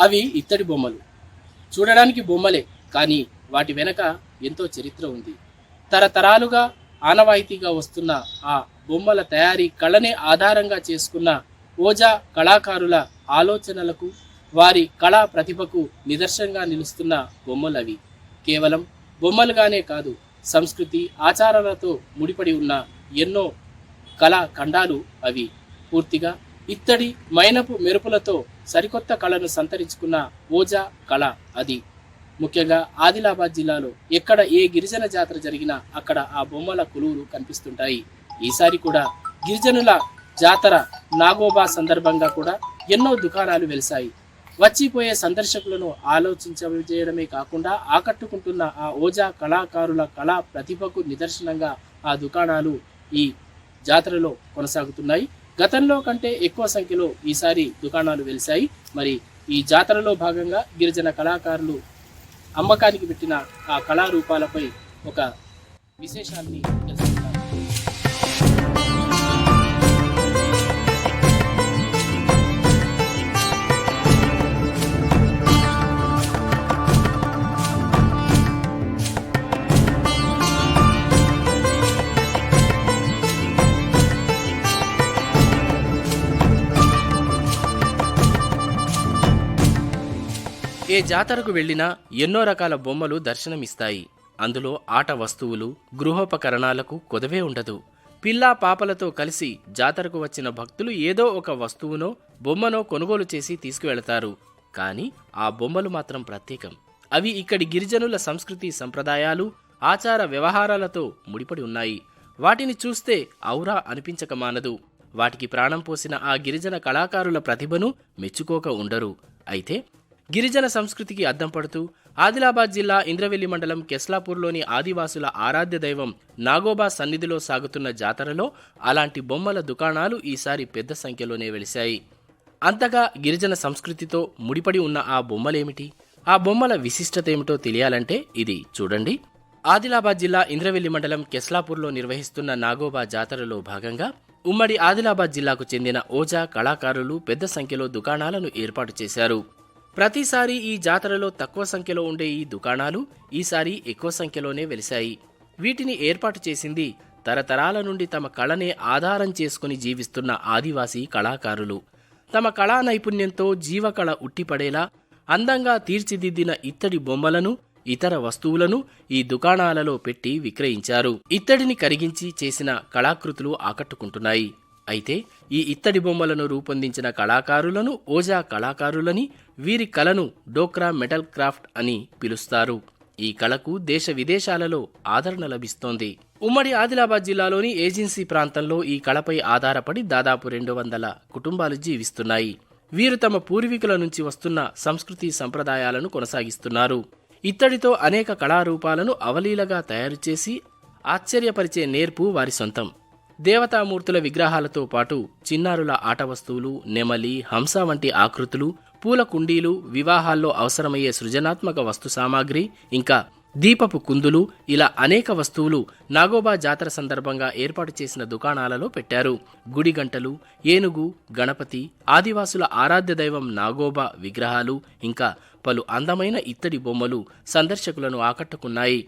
అవి ఇత్తడి బొమ్మలు. చూడడానికి బొమ్మలే కానీ వాటి వెనక ఎంతో చరిత్ర ఉంది. తరతరాలుగా ఆనవాయితీగా వస్తున్న ఆ బొమ్మల తయారీ కళనే ఆధారంగా చేసుకున్న ఓజా కళాకారుల ఆలోచనలకు వారి కళా ప్రతిభకు నిదర్శనంగా నిలుస్తున్న బొమ్మలవి కేవలం బొమ్మలుగానే కాదు సంస్కృతి ఆచారాలతో ముడిపడి ఉన్న ఎన్నో కళా ఖండాలు అవి. పూర్తిగా ఇత్తడి మైనపు మెరుపులతో సరికొత్త కళను సంతరించుకున్న ఓజా కళ అది. ముఖ్యంగా ఆదిలాబాద్ జిల్లాలో ఎక్కడ ఏ గిరిజన జాతర జరిగినా అక్కడ ఆ బొమ్మల కొలువులు కనిపిస్తుంటాయి. ఈసారి కూడా గిరిజనుల జాతర నాగోబా సందర్భంగా కూడా ఎన్నో దుకాణాలు వెలిశాయి. వచ్చిపోయే సందర్శకులను ఆలోచించజేయడమే కాకుండా ఆకట్టుకుంటున్న ఆ ఓజా కళాకారుల కళా ప్రతిభకు నిదర్శనంగా ఆ దుకాణాలు ఈ జాతరలో కొనసాగుతున్నాయి. గతంలో కంటే ఎక్కువ సంఖ్యలో ఈసారి దుకాణాలు వెలిశాయి. మరి ఈ జాతరలో భాగంగా గిరిజన కళాకారులు అమ్మకానికి పెట్టిన ఆ కళారూపాలపై ఒక విశేషాన్ని ఏ జాతరకు వెళ్ళినా ఎన్నో రకాల బొమ్మలు దర్శనమిస్తాయి. అందులో ఆట వస్తువులు గృహోపకరణాలకు కొదవే ఉండదు. పిల్లా పాపలతో కలిసి జాతరకు వచ్చిన భక్తులు ఏదో ఒక వస్తువునో బొమ్మనో కొనుగోలు చేసి తీసుకువెళతారు. కానీ ఆ బొమ్మలు మాత్రం ప్రత్యేకం. అవి ఇక్కడి గిరిజనుల సంస్కృతి సంప్రదాయాలు ఆచార వ్యవహారాలతో ముడిపడి ఉన్నాయి. వాటిని చూస్తే ఔరా అనిపించక మానదు. వాటికి ప్రాణం పోసిన ఆ గిరిజన కళాకారుల ప్రతిభను మెచ్చుకోక ఉండరు. అయితే గిరిజన సంస్కృతికి అద్దం పడుతూ ఆదిలాబాద్ జిల్లా ఇంద్రవెల్లి మండలం కెస్లాపూర్లోని ఆదివాసుల ఆరాధ్య దైవం నాగోబా సన్నిధిలో సాగుతున్న జాతరలో అలాంటి బొమ్మల దుకాణాలు ఈసారి పెద్ద సంఖ్యలోనే వెలిశాయి. అంతగా గిరిజన సంస్కృతితో ముడిపడి ఉన్న ఆ బొమ్మలేమిటి? ఆ బొమ్మల విశిష్టత ఏమిటో తెలియాలంటే ఇది చూడండి. ఆదిలాబాద్ జిల్లా ఇంద్రవెల్లి మండలం కెస్లాపూర్లో నిర్వహిస్తున్న నాగోబా జాతరలో భాగంగా ఉమ్మడి ఆదిలాబాద్ జిల్లాకు చెందిన ఓజా కళాకారులు పెద్ద సంఖ్యలో దుకాణాలను ఏర్పాటు చేశారు. ప్రతిసారి ఈ జాతరలో తక్కువ సంఖ్యలో ఉండే ఈ దుకాణాలు ఈసారి ఎక్కువ సంఖ్యలోనే వెలిశాయి. వీటిని ఏర్పాటు చేసింది తరతరాల నుండి తమ కళనే ఆధారం చేసుకుని జీవిస్తున్న ఆదివాసీ కళాకారులు. తమ కళా నైపుణ్యంతో జీవకళ ఉట్టిపడేలా అందంగా తీర్చిదిద్దిన ఇత్తడి బొమ్మలను ఇతర వస్తువులను ఈ దుకాణాలలో పెట్టి విక్రయించారు. ఇత్తడిని కరిగించి చేసిన కళాకృతులు ఆకట్టుకుంటున్నాయి. అయితే ఈ ఇత్తడి బొమ్మలను రూపొందించిన కళాకారులను ఓజా కళాకారులని వీరి కళను డోక్రా మెటల్ క్రాఫ్ట్ అని పిలుస్తారు. ఈ కళకు దేశ విదేశాలలో ఆదరణ లభిస్తోంది. ఉమ్మడి ఆదిలాబాద్ జిల్లాలోని ఏజెన్సీ ప్రాంతంలో ఈ కళపై ఆధారపడి దాదాపు రెండు వందల కుటుంబాలు జీవిస్తున్నాయి. వీరు తమ పూర్వీకుల నుంచి వస్తున్న సంస్కృతి సంప్రదాయాలను కొనసాగిస్తున్నారు. ఇత్తడితో అనేక కళారూపాలను అవలీలగా తయారు చేసి ఆశ్చర్యపరిచే నేర్పు వారి సొంతం. దేవతామూర్తుల విగ్రహాలతో పాటు చిన్నారుల ఆట వస్తువులు నెమలి హంస వంటి ఆకృతులు పూల కుండీలు వివాహాల్లో అవసరమయ్యే సృజనాత్మక వస్తు సామాగ్రి ఇంకా దీపపు కుందులు ఇలా అనేక వస్తువులు నాగోబా జాతర సందర్భంగా ఏర్పాటు చేసిన దుకాణాలలో పెట్టారు. గుడి గంటలు ఏనుగు గణపతి ఆదివాసుల ఆరాధ్య దైవం నాగోబా విగ్రహాలు ఇంకా పలు అందమైన ఇత్తడి బొమ్మలు సందర్శకులను ఆకట్టుకున్నాయి.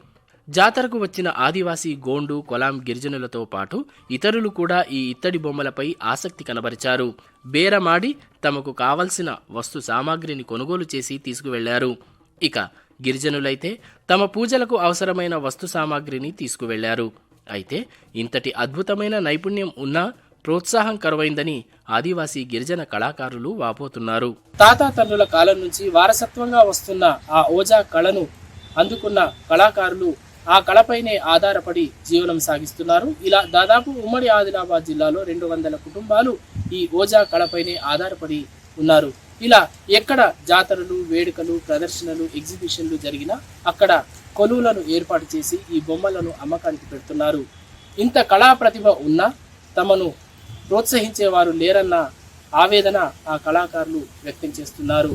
జాతరకు వచ్చిన ఆదివాసీ గోండు కొలాం గిరిజనులతో పాటు ఇతరులు కూడా ఈ ఇత్తడి బొమ్మలపై ఆసక్తి కనబరిచారు. బేరమాడి తమకు కావలసిన వస్తు సామాగ్రిని కొనుగోలు చేసి తీసుకువెళ్ళారు. ఇక గిరిజనులైతే తమ పూజలకు అవసరమైన వస్తు సామాగ్రిని తీసుకువెళ్ళారు. అయితే ఇంతటి అద్భుతమైన నైపుణ్యం ఉన్నా ప్రోత్సాహం కరువైందని ఆదివాసీ గిరిజన కళాకారులు వాపోతున్నారు. తాతాతండ్రుల కాలం నుంచి వారసత్వంగా వస్తున్న ఆ ఓజా కళను అందుకున్న కళాకారులు ఆ కళపైనే ఆధారపడి జీవనం సాగిస్తున్నారు. ఇలా దాదాపు ఉమ్మడి ఆదిలాబాద్ జిల్లాలో రెండు వందల కుటుంబాలు ఈ ఓజా కళపైనే ఆధారపడి ఉన్నారు. ఇలా ఎక్కడ జాతరలు వేడుకలు ప్రదర్శనలు ఎగ్జిబిషన్లు జరిగినా అక్కడ కొలువులను ఏర్పాటు చేసి ఈ బొమ్మలను అమ్మకానికి పెడుతున్నారు. ఇంత కళా ప్రతిభ ఉన్నా తమను ప్రోత్సహించేవారు లేరన్న ఆవేదన ఆ కళాకారులు వ్యక్తం చేస్తున్నారు.